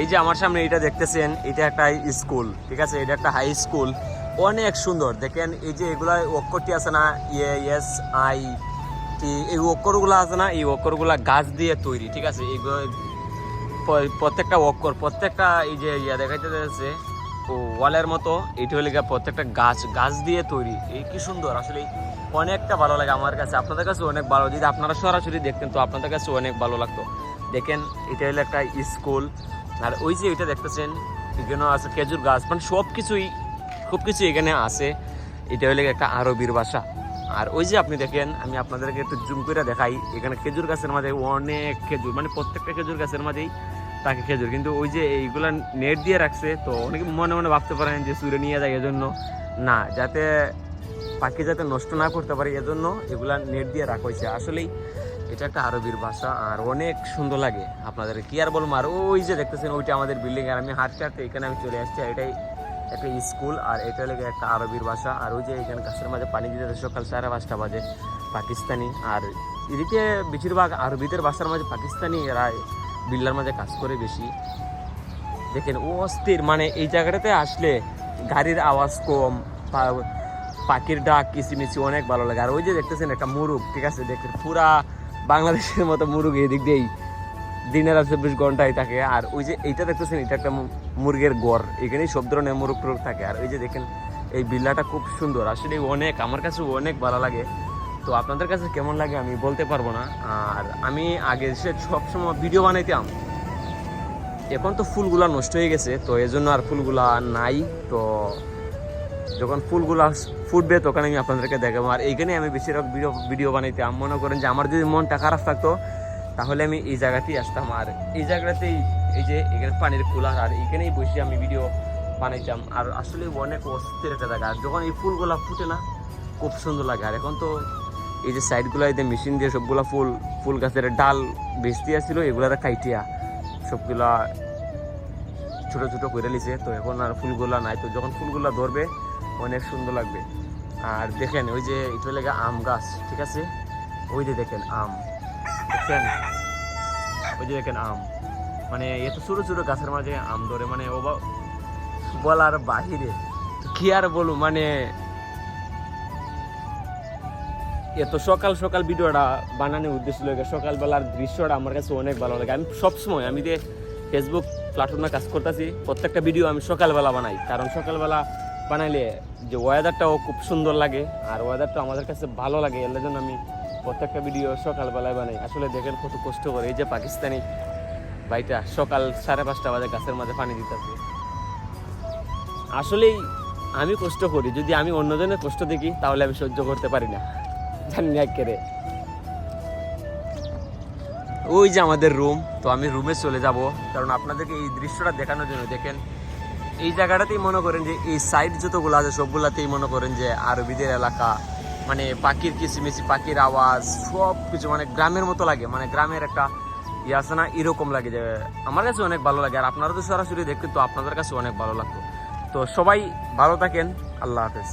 এই যে আমার সামনে এটা দেখতেছেন, এটা একটা স্কুল ঠিক আছে? এটা একটা হাই স্কুল অনেক সুন্দর। দেখেন, এই যে এগুলা অক্ষরটি আছে না ইয়ে এস আই টি এই অক্ষরগুলো আছে না, এই অক্ষরগুলা গাছ দিয়ে তৈরি, ঠিক আছে? এগুলো প্রত্যেকটা অক্ষর, প্রত্যেকটা এই যে ইয়া দেখাইতে যাচ্ছে ওয়ালের মতো এইটা হলে প্রত্যেকটা গাছ গাছ দিয়ে তৈরি। এই কি সুন্দর, আসলে অনেকটা ভালো লাগে আমার কাছে, আপনাদের কাছে অনেক ভালো, যদি আপনারা সরাসরি দেখতেন তো আপনাদের কাছে অনেক ভালো লাগতো। দেখেন, এটা হলো একটা স্কুল আর ওই যে ওইটা দেখতেছেন এখানে আছে খেজুর গাছ মানে সব কিছুই সব কিছু এখানে আছে। এটা হলে একটা আরবির ভাষা। আর ওই যে আপনি দেখেন, আমি আপনাদেরকে একটু জুম করে দেখাই, এখানে খেজুর গাছের মাঝে অনেক খেজুর মানে প্রত্যেকটা খেজুর গাছের মাঝেই তাকে খেজুর। কিন্তু ওই যে এইগুলা নেট দিয়ে রাখছে, তো অনেকে মনে মনে ভাবতে পারেন যে সুরে নিয়ে যায় এজন্য। না, যাতে পাখি যাতে নষ্ট না করতে পারে, এজন্য এগুলা নেট দিয়ে রাখা হয়েছে। আসলেই এটা একটা আরবির ভাষা আর অনেক সুন্দর লাগে। আপনাদের কি আর বলব? আর ওই যে দেখতেছেন, ওইটা আমাদের বিল্ডিং আর আমি হাঁটতে হাঁটতে এখানে আমি চলে আসছি এটাই একটা স্কুল আর এটা লেগে একটা আরবির ভাষা। আর ওই যে এখানে গাছের মাঝে পানি দিতে সকাল সাড়ে পাঁচটা বাজে পাকিস্তানি। আর এদিকে বেশিরভাগ আরবিদের ভাষার মাঝে পাকিস্তানি, এরা বিল্লার মাঝে কাজ করে বেশি। দেখেন, ও অস্থির মানে এই জায়গাটাতে আসলে গাড়ির আওয়াজ কম পাখির ডাক কিচিমিচি অনেক ভালো লাগে। আর ওই যে দেখতেছেন একটা মুরুগ ঠিক আছে? দেখেন পুরা বাংলাদেশের মতো মুরুগ এদিক দিয়েই দিনের আর চব্বিশ ঘন্টায় থাকে। আর ওই যে এইটা দেখতেছেন, এটা একটা মুরগের গড়। এখানেই সব ধরনের মুরগ টুরুগ থাকে। আর ওই যে দেখেন, এই বিল্লাটা খুব সুন্দর। আসলে অনেক, আমার কাছে অনেক ভালো লাগে। তো আপনাদের কাছে কেমন লাগে আমি বলতে পারব না। আর আমি আগে সে সবসময় ভিডিও বানাইতাম, এখন তো ফুলগুলা নষ্ট হয়ে গেছে। তো এজন্য আর ফুলগুলা নাই। তো যখন ফুলগুলা ফুটবে তখন আমি আপনাদেরকে দেখাবো। আর এইখানে আমি বেশিরভাগ ভিডিও ভিডিও বানাইতাম মনে করেন যে আমার যদি মনটা খারাপ থাকতো, তাহলে আমি এই জায়গাতেই আসতাম। আর এই জায়গাতেই এই যে এখানে পানির কুলার, আর এইখানেই বসে আমি ভিডিও বানাইতাম। আর আসলে অনেক অস্থির একটা জায়গা। আর যখন এই ফুলগুলা ফুটে না, খুব সুন্দর লাগে। আর এখন তো এই যে সাইডগুলো, এই যে মেশিন দিয়ে সবগুলা ফুল ফুল গাছের ডাল বেচতে আসছিল, এগুলার কাইটিয়া সবগুলা ছোট ছোট করে লিছে তো এখন আর ফুলগুলা নাই। তো যখন ফুলগুলা ধরবে অনেক সুন্দর লাগবে। আর দেখেন, ওই যে এটা লেগে আম গাছ, ঠিক আছে? ওই যে দেখেন আম দেখছেন ওই যে দেখেন আম। মানে এত ছোট ছোট গাছের মাঝে আম ধরে মানে ও বলার বাহিরে। কি আর বলুন মানে এত সকাল সকাল ভিডিওটা বানানোর উদ্দেশ্য লাগে সকালবেলার দৃশ্যটা আমার কাছে অনেক ভালো লাগে। আমি সবসময়, আমি যে ফেসবুক প্ল্যাটফর্মে কাজ করতেছি, প্রত্যেকটা ভিডিও আমি সকালবেলা বানাই। কারণ সকালবেলা বানাইলে যে ওয়েদারটাও খুব সুন্দর লাগে, আর ওয়েদারটা আমাদের কাছে ভালো লাগে, এর জন্য আমি প্রত্যেকটা ভিডিও সকালবেলায় বানাই। আসলে দেখেন কত কষ্ট করে এই যে পাকিস্তানি ভাইটা সকাল সাড়ে পাঁচটা বাজে গাছের মাঝে পানি দিতেছে। আসলেই আমি কষ্ট করি, যদি আমি অন্যজনের কষ্ট দেখি, তাহলে আমি সহ্য করতে পারি না। জানি না কেড়ে ওই যে আমাদের রুম তো আমি রুমে চলে যাব, কারণ আপনাদেরকে এই দৃশ্যটা দেখানোর জন্য দেখেন এই জায়গাটাতেই মনে করেন যে এই সাইড যতগুলো আছে, সবগুলাতেই মনে করেন যে আরবিদের এলাকা। মানে পাখির কিচিমিচি পাখির আওয়াজ সব কিছু মানে গ্রামের মতো লাগে। মানে গ্রামের একটা ইয়ে আছে না, এরকম লাগে যে আমার কাছে অনেক ভালো লাগে। আর আপনারা তো সরাসরি দেখতেন তো আপনাদের কাছে অনেক ভালো লাগতো তো সবাই ভালো থাকেন, আল্লাহ হাফেজ।